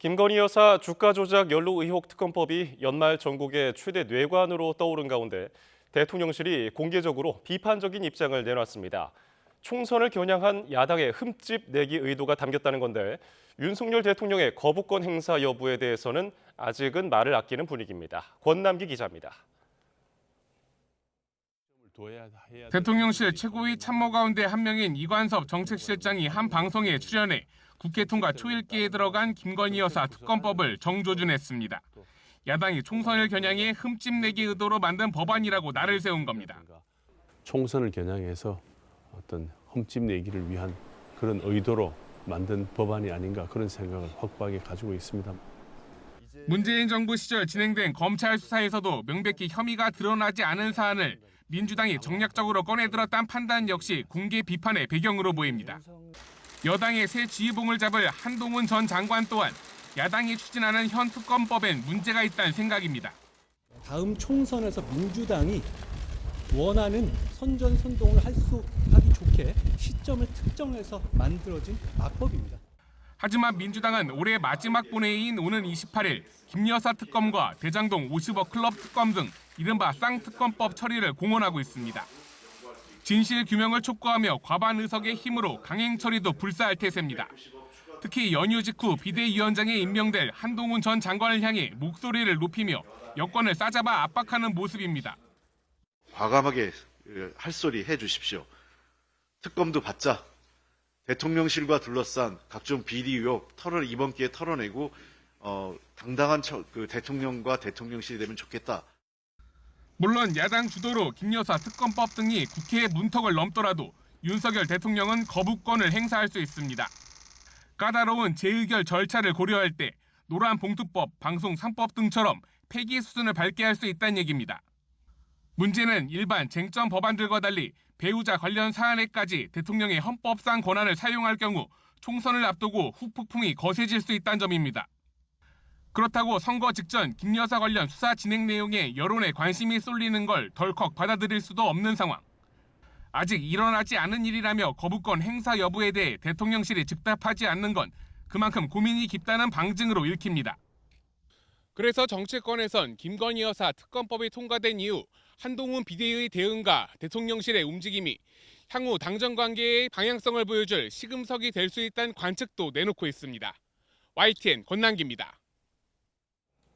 김건희 여사 주가 조작 연루 의혹 특검법이 연말 전국의 최대 뇌관으로 떠오른 가운데 대통령실이 공개적으로 비판적인 입장을 내놨습니다. 총선을 겨냥한 야당의 흠집 내기 의도가 담겼다는 건데 윤석열 대통령의 거부권 행사 여부에 대해서는 아직은 말을 아끼는 분위기입니다. 권남기 기자입니다. 대통령실 최고위 참모 가운데 한 명인 이관섭 정책실장이 한 방송에 출연해 국회 통과 초읽기에 들어간 김건희 여사 특검법을 정조준했습니다. 야당이 총선을 겨냥해 흠집 내기 의도로 만든 법안이라고 날을 세운 겁니다. 총선을 겨냥해서 어떤 흠집 내기를 위한 그런 의도로 만든 법안이 아닌가 그런 생각을 확고하게 가지고 있습니다. 문재인 정부 시절 진행된 검찰 수사에서도 명백히 혐의가 드러나지 않은 사안을 민주당이 정략적으로 꺼내들었다는 판단 역시 공개 비판의 배경으로 보입니다. 여당의 새 지휘봉을 잡을 한동훈 전 장관 또한 야당이 추진하는 현 특검법엔 문제가 있다는 생각입니다. 다음 총선에서 민주당이 원하는 선전선동을 할 수 하기 좋게 시점을 특정해서 만들어진 악법입니다. 하지만 민주당은 올해 마지막 본회의인 오는 28일 김여사 특검과 대장동 50억 클럽 특검 등 이른바 쌍특검법 처리를 공언하고 있습니다. 진실 규명을 촉구하며 과반 의석의 힘으로 강행 처리도 불사할 태세입니다. 특히 연휴 직후 비대위원장에 임명될 한동훈 전 장관을 향해 목소리를 높이며 여권을 싸잡아 압박하는 모습입니다. 과감하게 그, 할 소리 해 주십시오. 특검도 받자. 대통령실과 둘러싼 각종 비리 의혹 털을 이번 기회에 털어내고 어, 당당한 처- 그 대통령과 대통령실이 되면 좋겠다. 물론 야당 주도로 김여사 특검법 등이 국회의 문턱을 넘더라도 윤석열 대통령은 거부권을 행사할 수 있습니다. 까다로운 재의결 절차를 고려할 때 노란 봉투법, 방송 3법 등처럼 폐기 수준을 밟게 할 수 있다는 얘기입니다. 문제는 일반 쟁점 법안들과 달리 배우자 관련 사안에까지 대통령의 헌법상 권한을 사용할 경우 총선을 앞두고 후폭풍이 거세질 수 있다는 점입니다. 그렇다고 선거 직전 김 여사 관련 수사 진행 내용에 여론의 관심이 쏠리는 걸 덜컥 받아들일 수도 없는 상황. 아직 일어나지 않은 일이라며 거부권 행사 여부에 대해 대통령실이 즉답하지 않는 건 그만큼 고민이 깊다는 방증으로 읽힙니다. 그래서 정치권에선 김건희 여사 특검법이 통과된 이후 한동훈 비대위의 대응과 대통령실의 움직임이 향후 당정 관계의 방향성을 보여줄 시금석이 될 수 있다는 관측도 내놓고 있습니다. YTN 권남기입니다.